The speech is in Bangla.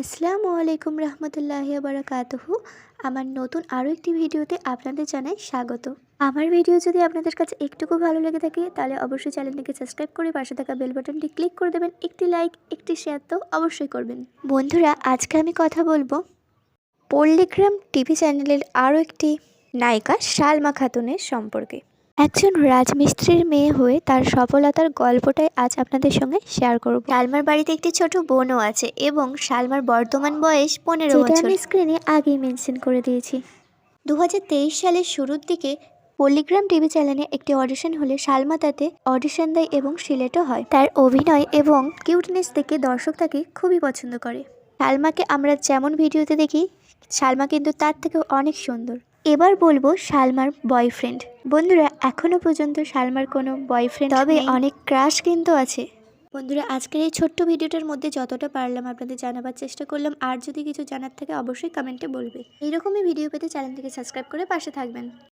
আসসালামু আলাইকুম রহমতুল্লাহ বারাকাতুহু আমার নতুন আরও একটি ভিডিওতে আপনাদের জানাই স্বাগত। আমার ভিডিও যদি আপনাদের কাছে একটুকু ভালো লেগে থাকে, তাহলে অবশ্যই চ্যানেলটিকে সাবস্ক্রাইব করে পাশে থাকা বেল বাটনটি ক্লিক করে দেবেন। একটি লাইক, একটি শেয়ার তো অবশ্যই করবেন। বন্ধুরা, আজকে আমি কথা বলব পল্লিগ্রাম টিভি চ্যানেলের আরও একটি নায়িকা সালমা খাতুনের সম্পর্কে। একজন রাজমিস্ত্রির মেয়ে হয়ে তার সফলতার গল্পটাই আজ আপনাদের সঙ্গে শেয়ার করব। সালমার বাড়িতে একটি ছোট বোনও আছে এবং সালমার বর্তমান বয়স পনেরো বছর। আমি স্ক্রিনে আগেই মেনশন করে দিয়েছি। দু হাজার তেইশ সালের শুরুর দিকে পল্লিগ্রাম টিভি চ্যানেলে একটি অডিশন হলে সালমা তাতে অডিশন দেয় এবং সিলেটও হয়। তার অভিনয় এবং কিউটনেস দেখে দর্শক তাকে খুবই পছন্দ করে। সালমাকে আমরা যেমন ভিডিওতে দেখি সালমা কিন্তু তার থেকে অনেক সুন্দর। এবার বলব সালমার বয়ফ্রেন্ড বন্ধুরা এখনও পর্যন্ত সালমার কোনো বয়ফ্রেন্ড তবে অনেক ক্রাশ কিন্তু আছে। বন্ধুরা আজকের এই ছোট্ট ভিডিওটার মধ্যে যতটা পারলাম আপনাদের জানাবার চেষ্টা করলাম। আর যদি কিছু জানার থাকে অবশ্যই কমেন্টে বলবে। এইরকমই ভিডিও পেতে চ্যানেলটিকে সাবস্ক্রাইব করে পাশে থাকবেন।